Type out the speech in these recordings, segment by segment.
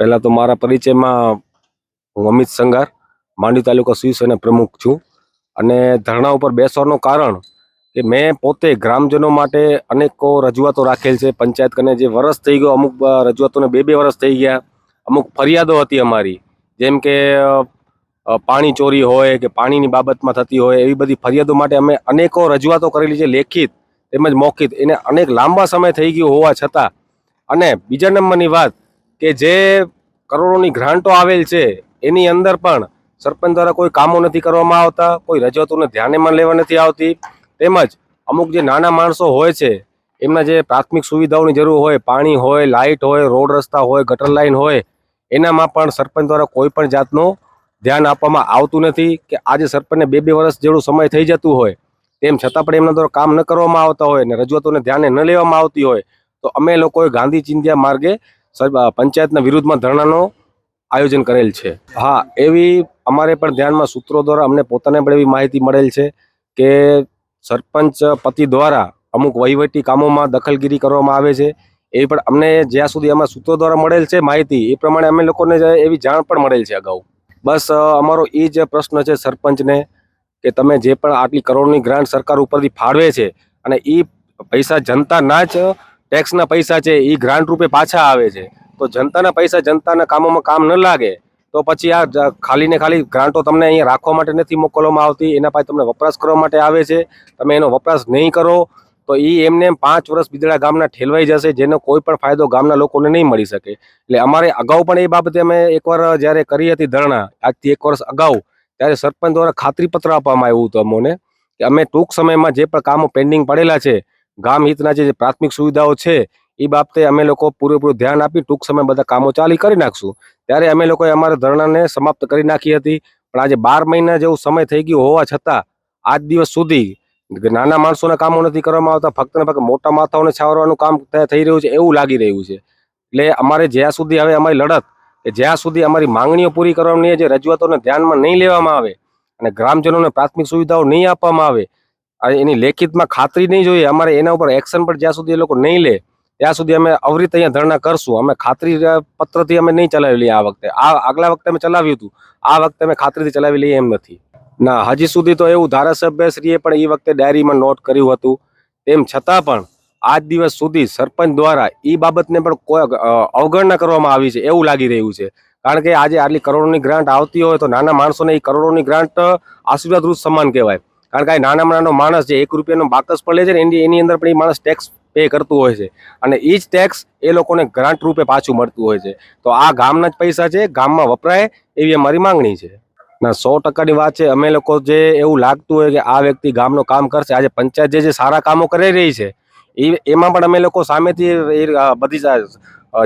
પહેલાં તો મારા પરિચયમાં હું અમિત સંગાર માંડવી તાલુકા શિવસેના પ્રમુખ છું. અને ધરણા ઉપર બેસવાનું કારણ કે મેં પોતે ગ્રામજનો માટે અનેકો રજૂઆતો રાખેલ છે. પંચાયત કને જે વરસ થઈ ગયો, અમુક રજૂઆતોને બે બે વરસ થઈ ગયા. અમુક ફરિયાદો હતી અમારી, જેમ કે પાણી ચોરી હોય કે પાણીની બાબતમાં થતી હોય, એવી બધી ફરિયાદો માટે અમે અનેકો રજૂઆતો કરેલી છે, લેખિત તેમજ મૌખિત એને અનેક લાંબા સમય થઈ ગયો હોવા છતાં. અને બીજા નંબરની વાત કે જે કરોડોની ગ્રાન્ટો આવેલ છે, એની અંદર પણ સરપંચ દ્વારા કોઈ કામો નથી કરવામાં આવતા, કોઈ રજૂઆતોને ધ્યાનમાં લેવા નથી આવતી. તેમજ અમુક જે નાના માણસો હોય છે, એમના જે પ્રાથમિક સુવિધાઓની જરૂર હોય, પાણી હોય, લાઇટ હોય, રોડ રસ્તા હોય, ગટર લાઇન હોય, એનામાં પણ સરપંચ દ્વારા કોઈ પણ જાતનું ધ્યાન આપવામાં આવતું નથી કે આજે સરપંચને બે બે વર્ષ જેવું સમય થઈ જતું હોય, તેમ છતાં પણ એમના દ્વારા કામ ન કરવામાં આવતા હોય અને રજૂઆતોને ધ્યાને ન લેવામાં આવતી હોય, તો અમે લોકોએ ગાંધી ચિંધ્યા માર્ગે સર- પંચાયતના વિરુદ્ધમાં ધરણાનો આયોજન કરેલ છે. હા, એવી અમારે પણ ધ્યાનમાં સૂત્રો દ્વારા અમને પોતાને પણ એવી માહિતી મળેલ છે કે સરપંચ પતિ દ્વારા અમુક વહીવટી કામોમાં દખલગીરી કરવામાં આવે છે. એ પણ અમને જ્યાં સુધી અમારા સૂત્રો દ્વારા મળેલ છે માહિતી, એ પ્રમાણે અમે લોકોને એવી જાણ પણ મળેલ છે અગાઉ. બસ અમારો એ જ પ્રશ્ન છે સરપંચને કે તમે જે પણ આટલી કરોડની ગ્રાન્ટ સરકાર ઉપરથી ફાળવે છે અને એ પૈસા જનતાના જ ટેક્સના પૈસા છે એ ગ્રાન્ટ રૂપે પાછા આવે છે. તો જનતાના પૈસા જનતાના કામોમાં કામ ન લાગે, તો પછી આ ખાલી ને ખાલી ગ્રાન્ટો તમને અહીંયા રાખવા માટે નથી મોકલવામાં આવતી, એના પાસે તમને વપરાશ કરવા માટે આવે છે. તમે એનો વપરાશ નહીં કરો, તો એ એમને પાંચ વર્ષ બિદડા ગામના ઠેલવાઈ જશે, જેનો કોઈ પણ ફાયદો ગામના લોકોને નહીં મળી શકે. એટલે અમારે અગાઉ પણ એ બાબતે અમે એકવાર જ્યારે કરી હતી ધરણા, આજથી એક વર્ષ અગાઉ, ત્યારે સરપંચ દ્વારા ખાતરીપત્ર આપવામાં આવ્યું હતું અમોને, કે અમે ટૂંક સમયમાં જે પણ કામો પેન્ડિંગ પડેલા છે ગામ હિતના જે પ્રાથમિક સુવિધાઓ છે, એ બાબતે અમે લોકો પૂરેપૂરું ધ્યાન આપી, ટૂંક સમય બધા કામો ચાલી કરી નાખશું. ત્યારે અમે લોકોએ અમારા ધરણાને સમાપ્ત કરી નાખી હતી. પણ આજે બાર મહિના જેવું સમય થઈ ગયું હોવા છતાં, આજ દિવસ સુધી નાના માણસોના કામો નથી કરવામાં આવતા, ફક્ત ને ફક્ત મોટા માથાઓને છાવરવાનું કામ થઈ રહ્યું છે, એવું લાગી રહ્યું છે. એટલે અમારે જ્યાં સુધી હવે અમારી લડત, કે જ્યાં સુધી અમારી માંગણીઓ પૂરી કરવાની જે રજૂઆતોને ધ્યાનમાં નહીં લેવામાં આવે અને ગ્રામજનોને પ્રાથમિક સુવિધાઓ નહીં આપવામાં આવે એની લેખિતમાં ખાતરી નહીં જોઈએ. અમારે એના ઉપર એક્શન પણ જ્યાં સુધી એ લોકો નહીં લે, ત્યાં સુધી અમે અવરિત અહીંયા ધરણા કરશું. અમે ખાતરી પત્રથી અમે નહીં ચલાવી લઈએ આ વખતે. આ આગલા વખતે અમે ચલાવ્યું હતું. આ વખતે અમે ખાતરીથી ચલાવી લઈએ એમ નથી. ના, હજી સુધી તો એવું ધારાસભ્યશ્રીએ પણ એ વખતે ડાયરીમાં નોટ કર્યું હતું. તેમ છતાં પણ આજ દિવસ સુધી સરપંચ દ્વારા એ બાબતને પણ કોઈ અવગણના કરવામાં આવી છે એવું લાગી રહ્યું છે. કારણ કે આજે આટલી કરોડોની ગ્રાન્ટ આવતી હોય તો નાના માણસોને એ કરોડોની ગ્રાન્ટ આશીર્વાદરૂપ સમાન કહેવાય. કારણ કે આ નાનામાં નાનો માણસ જે એક રૂપિયાનો બાકસ પણ લે છે ને એની એની અંદર પણ એ માણસ ટેક્સ પે કરતું હોય છે. અને એ જ ટેક્સ એ લોકોને ગ્રાન્ટ રૂપે પાછું મળતું હોય છે. તો આ ગામના જ પૈસા છે, ગામમાં વપરાય એવી અમારી માંગણી છે. ના, સો ટકાની વાત છે, અમે લોકો જે એવું લાગતું હોય કે આ વ્યક્તિ ગામનું કામ કરશે, આજે પંચાયત જે જે સારા કામો કરી રહી છે, એ એમાં પણ અમે લોકો સામેથી એ બધી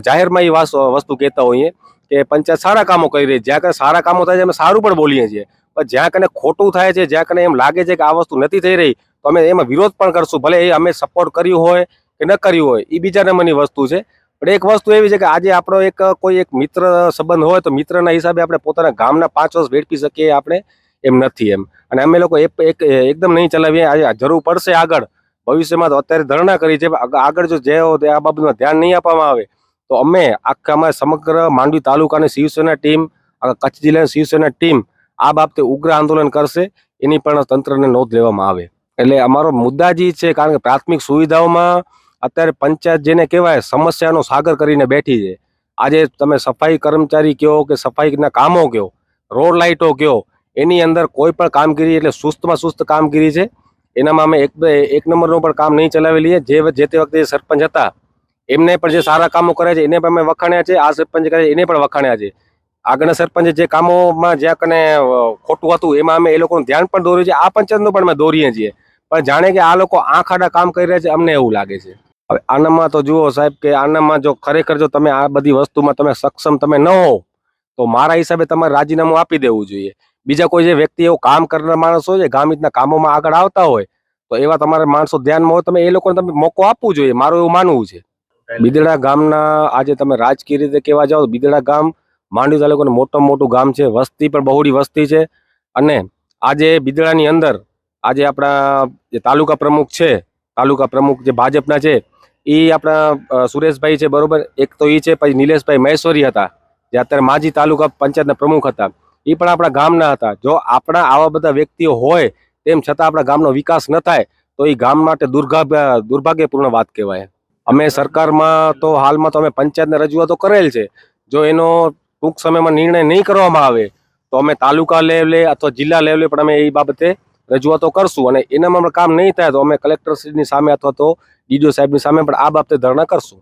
જાહેરમાં એ વાસ- વસ્તુ કહેતા હોઈએ કે પંચાયત સારા કામો કરી રહી છે. જ્યાં સારા કામો થાય છે, અમે સારું પણ બોલીએ છીએ. પણ જ્યાં કને ખોટું થાય છે, જ્યાં કને એમ લાગે છે કે આ વસ્તુ નથી થઈ રહી, તો અમે એમાં વિરોધ પણ કરશું, ભલે એ અમે સપોર્ટ કર્યું હોય કે ન કર્યું હોય એ બીજા નંબરની વસ્તુ છે. પણ એક વસ્તુ એવી છે કે આજે આપણો એક, કોઈ એક મિત્ર સંબંધ હોય તો મિત્રના હિસાબે આપણે પોતાના ગામના પાંચ વર્ષ વેડફી શકીએ આપણે, એમ નથી એમ. અને અમે લોકો એક એક, એકદમ નહીં ચલાવીએ, આજે જરૂર પડશે આગળ. ભવિષ્યમાં તો અત્યારે ધરણા કરી છે આગળ જો જે આ બાબતમાં ધ્યાન નહીં આપવામાં આવે. તો અમે આખા અમારા સમગ્ર માંડવી તાલુકાની શિવસેના ટીમ આખા કચ્છ જિલ્લાની શિવસેના ટીમ આ બાબતે ઉગ્ર આંદોલન કરશે, એની પણ તંત્રને નોંધ લેવામાં આવે. એટલે અમારો મુદ્દા જે છે, કારણ કે પ્રાથમિક સુવિધાઓમાં અત્યારે પંચાયત જેને કહેવાય, સમસ્યાનો સાગર કરીને બેઠી છે. આજે તમે સફાઈ કર્મચારી કયો કે સફાઈના કામો કયો રોડ લાઇટો કયો એની અંદર કોઈ પણ કામગીરી એટલે સુસ્તમાં સુસ્ત કામગીરી છે. એનામાં અમે એક એક નંબરનું પણ કામ નહીં ચલાવી લઈએ જે જે તે વખતે સરપંચ હતા, એમને પણ જે સારા કામો કરે છે, એને પણ અમે વખાણ્યા છે. આ સરપંચ કરે છે, એને પણ વખાણ્યા છે. આગળના સરપંચે જે કામોમાં જ્યાં કને ખોટું હતું એમાં અમે એ લોકોનું ધ્યાન પણ દોર્યું છે. આ પંચાયતનું પણ અમે દોરીએ છીએ. પણ જાણે કે આ લોકો આંખ આડા કામ કરી રહ્યા છે અમને એવું લાગે છે. હવે આનામાં તો જુઓ સાહેબ કે આનામાં જો ખરેખર જો તમે આ બધી વસ્તુમાં તમે સક્ષમ તમે ન હો તો મારા હિસાબે તમારે રાજીનામું આપી દેવું જોઈએ. બીજા કોઈ જે વ્યક્તિ એવું કામ કરનાર માણસો છે ગામ હિતના કામોમાં આગળ આવતા હોય તો એવા તમારા માણસો ધ્યાનમાં હોય તમે એ લોકોને તમે મોકો આપવું જોઈએ. મારું એવું માનવું છે. બિદડા ગામના આજે તમે રાજકીય રીતે કહેવા જાઓ બિદડા ગામ માંડવી તાલુકાનું મોટામાં મોટું ગામ છે. વસ્તી પણ બહોળી વસ્તી છે. અને આજે બિદડાની અંદર આજે આપણા જે તાલુકા પ્રમુખ છે, તાલુકા પ્રમુખ જે ભાજપના છે, એ આપણા સુરેશભાઈ છે બરોબર. એક તો એ છે, પછી નિલેશભાઈ મહેશ્વરી હતા, જે અત્યારે માજી તાલુકા પંચાયતના પ્રમુખ હતા. એ પણ આપણા ગામના હતા. જો આપણા આવા બધા વ્યક્તિઓ હોય, તેમ છતાં આપણા ગામનો વિકાસ ન થાય, તો એ ગામ માટે દુર્ભાગ્ય દુર્ભાગ્યપૂર્ણ વાત કહેવાય. અમે સરકારમાં તો હાલમાં તો અમે પંચાયતને રજૂઆતો કરેલ છે. જો એનો ટૂંક સમયમાં નિર્ણય નહીં કરવામાં આવે, તો અમે તાલુકા લેવલે અથવા જિલ્લા લેવલે પણ અમે એ બાબતે રજૂઆતો કરશું અને એનામાં કામ નહીં થાય તો અમે કલેક્ટરશ્રીની સામે અથવા તો ડીડીઓ સાહેબની સામે પણ આ બાબતે ધરણા કરશું.